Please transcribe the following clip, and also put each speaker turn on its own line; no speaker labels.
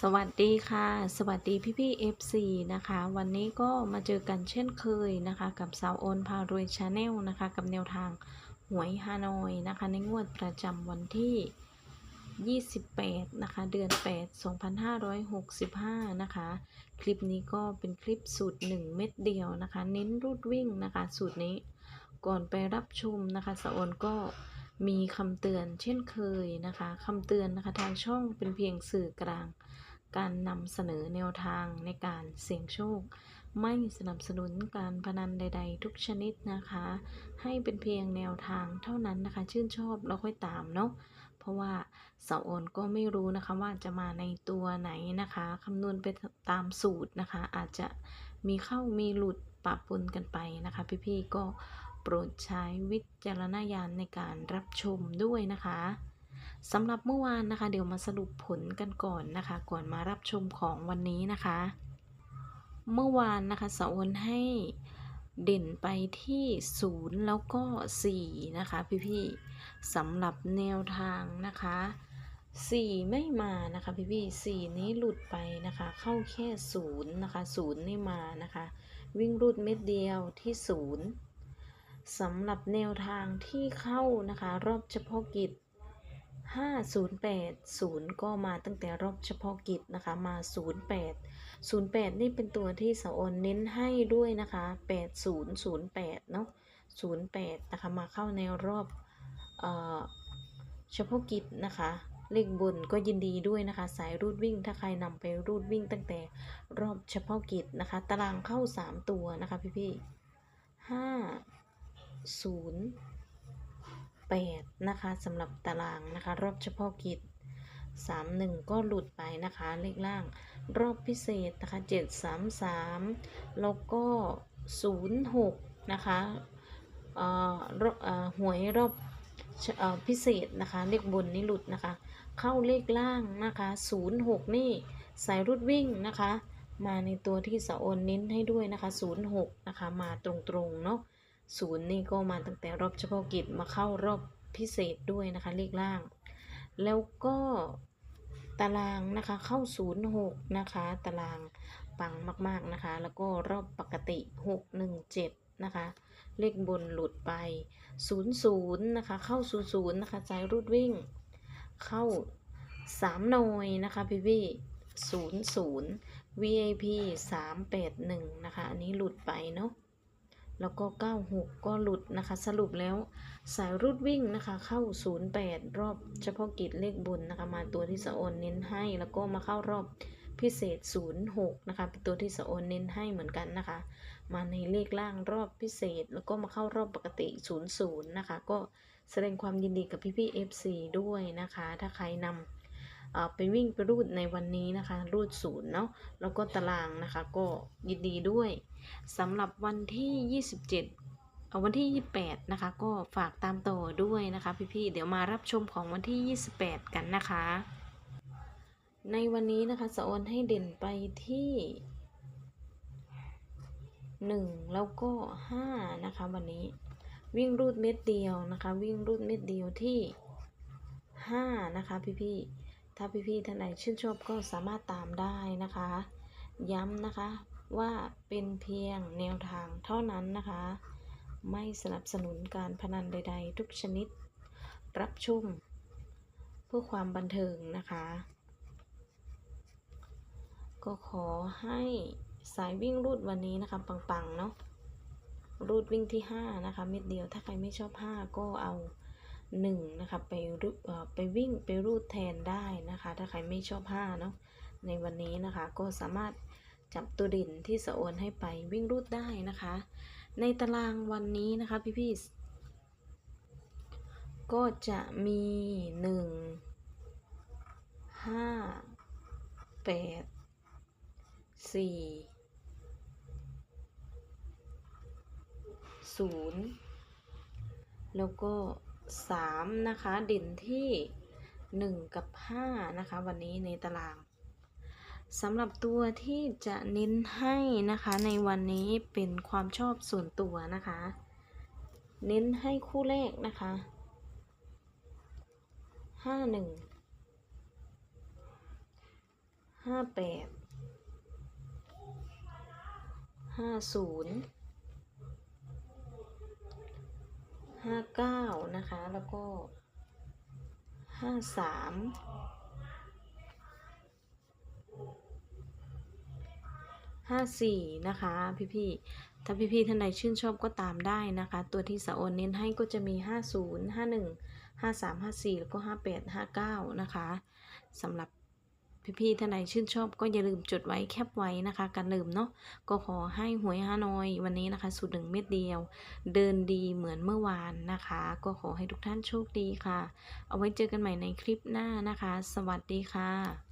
สวัสดีค่ะ สวัสดีพี่พี่ FC นะคะ วันนี้ก็มาเจอกันเช่นเคยนะคะ กับสาวโอนพารวยชาแนลนะคะ กับแนวทางหวยฮานอยนะคะ ในงวดประจำวันที่ 28 นะคะ เดือน 8 2565 นะคะ คลิปนี้ก็เป็นคลิปสูตร 1 เม็ดเดียวนะคะ เน้นรูดวิ่งนะคะ สูตรนี้ก่อนไปรับชมนะคะสาวโอนก็มีคำเตือนเช่นเคยนะคะคำเตือนนะคะทางช่องเป็นเพียงสื่อกลาง การนำเสนอแนวทางในการเสี่ยงโชค ไม่สนับสนุนการพนันใด ๆ ทุกชนิดนะคะ ให้เป็นเพียงแนวทางเท่านั้นนะคะ ชื่นชอบแล้วค่อยตามเนาะเพราะว่าสาวโอนก็ไม่รู้นะคะว่าจะมาในตัวไหนนะคะคำนวณไปตามสูตรนะคะ อาจจะมีเข้ามีหลุดปะปนกันไปนะคะ พี่ๆก็โปรดใช้วิจารณญาณในการรับชมด้วยนะคะ สำหรับเมื่อวานนะคะ เดี๋ยวมาสรุปผลกันก่อนนะคะ ก่อนมารับชมของวันนี้นะคะ เมื่อวานนะคะสาวโอนให้เด่นไปที่ศูนย์แล้วก็สี่นะคะ พี่ๆสำหรับแนวทางนะคะสี่ไม่มานะคะ พี่ๆสี่นี้หลุดไปนะคะ เข้าแค่ศูนย์นะคะศูนย์ไม่มานะคะ วิ่งรูดเม็ดเดียวที่ศูนย์สำหรับแนวทางที่เข้านะคะ รอบเฉพาะกิจ 508 0 ก็มาตั้งแต่รอบเฉพาะกิจนะคะ มา 08 08 นี่เป็นตัวที่สาวโอนเน้นให้ด้วยนะคะ 8008 เนาะ08 นะคะ มาเข้าในรอบเอ่อเฉพาะกิจนะคะ เลขบนก็ยินดีด้วยนะคะ สายรูดวิ่ง ถ้าใครนำไปรูดวิ่งตั้งแต่รอบเฉพาะกิจนะคะ ตารางเข้า 3 ตัวนะคะพี่ๆ5 0 8 นะคะสำหรับตารางนะคะ รอบเฉพาะกิจ 31 ก็หลุดไปนะคะ เลขล่าง รอบพิเศษนะคะ 733 แล้วก็ 06 นะคะเอ่อเอ่อหวยรอบเอ่อพิเศษนะคะ เลขบนนี่หลุดนะคะ เข้าเลขล่างนะคะ 06 นี่สายรุดวิ่งนะคะ มาในตัวที่สะโอนเน้นให้ด้วยนะคะ 06 นะคะ มาตรงๆเนาะ ศูนย์นี่ก็มาตั้งแต่รอบเฉพาะกิจมาเข้ารอบพิเศษด้วยนะคะเลขล่าง แล้วก็ตารางนะคะเข้าศูนย์หกนะคะตารางปังมากๆนะคะ แล้วก็รอบปกติหกหนึ่งเจ็ดนะคะ เลขบนหลุดไปศูนย์ศูนย์นะคะเข้าศูนย์ศูนย์นะคะใจรูดวิ่ง เข้าสามหน่วยนะคะพี่พี่ศูนย์ศูนย์ VIP สามแปดหนึ่งนะคะ อันนี้หลุดไปเนาะ แล้วก็ 96 ก็หลุดนะคะ สรุปแล้วสายรูดวิ่งนะคะ เข้า 08 รอบเฉพาะกิจเลขบนนะคะ มาตัวที่สะโอนเน้นให้ แล้วก็มาเข้ารอบพิเศษ 06 นะคะ เป็นตัวที่สะโอนเน้นให้เหมือนกันนะคะ มาในเลขล่างรอบพิเศษ แล้วก็มาเข้ารอบปกติ 00 นะคะ ก็แสดงความยินดีกับพี่ๆ FC ด้วยนะคะ ถ้าใครนำ ไปวิ่งไปรูดในวันนี้นะคะ รูดศูนย์เนาะแล้วก็ตารางนะคะก็ยินดีด้วยสำหรับวันที่ 27เอาวันที่ 28 นะคะ ก็ฝากตามต่อด้วยนะคะ พี่ๆ เดี๋ยวมารับชมของวันที่ 28 กันนะคะ ในวันนี้นะคะสะออนให้เด่นไปที่ 1 แล้วก็ 5 นะคะ วันนี้วิ่งรูดเม็ดเดียวนะคะ วิ่งรูดเม็ดเดียวที่ 5 นะคะ พี่ๆ ถ้าพี่ๆท่านไหนชื่นชอบก็สามารถตามได้นะคะ ย้ำนะคะว่าเป็นเพียงแนวทางเท่านั้นนะคะ ไม่สนับสนุนการพนันใด ๆ ทุกชนิด รับชมเพื่อความบันเทิงนะคะ ก็ขอให้สายวิ่งรูดวันนี้นะคะ ปัง ๆ เนาะรูดวิ่งที่ 5 นะคะ เม็ดเดียวถ้าใครไม่ชอบ 5 ก็เอา 1นะคะไปรูเอ่อไปวิ่งไปรูดแทนได้นะคะ ถ้าใครไม่ชอบ5เนาะในวันนี้นะคะก็สามารถจับตัวด่นที่สะโอนให้ไปวิ่งรูดได้นะคะ ในตารางวันนี้นะคะพี่ๆก็จะมีหนึ่งห้าแปดสี่ศูนย์แล้วก็ สามนะคะ เด่นที่หนึ่งกับห้านะคะ วันนี้ในตารางสำหรับตัวที่จะเน้นให้นะคะในวันนี้เป็นความชอบส่วนตัวนะคะ เน้นให้คู่แรกนะคะห้าหนึ่งห้าแปดห้าศูนย์ ห้าเก้านะคะ แล้วก็ห้าสามห้าสี่นะคะพี่ๆถ้าพี่ๆท่านใดชื่นชอบก็ตามได้นะคะ ตัวที่สะโอนเน้นให้ก็จะมี50 51 53 54แล้วก็58 59นะคะสำหรับ พี่ๆท่านใดชื่นชอบก็อย่าลืมจดไว้แคปไว้นะคะ การลืมเนาะก็ขอให้หวยฮานอยวันนี้นะคะ สูตรหนึ่งเม็ดเดียว เดินดีเหมือนเมื่อวานนะคะ ก็ขอให้ทุกท่านโชคดีค่ะ เอาไว้เจอกันใหม่ในคลิปหน้านะคะ สวัสดีค่ะ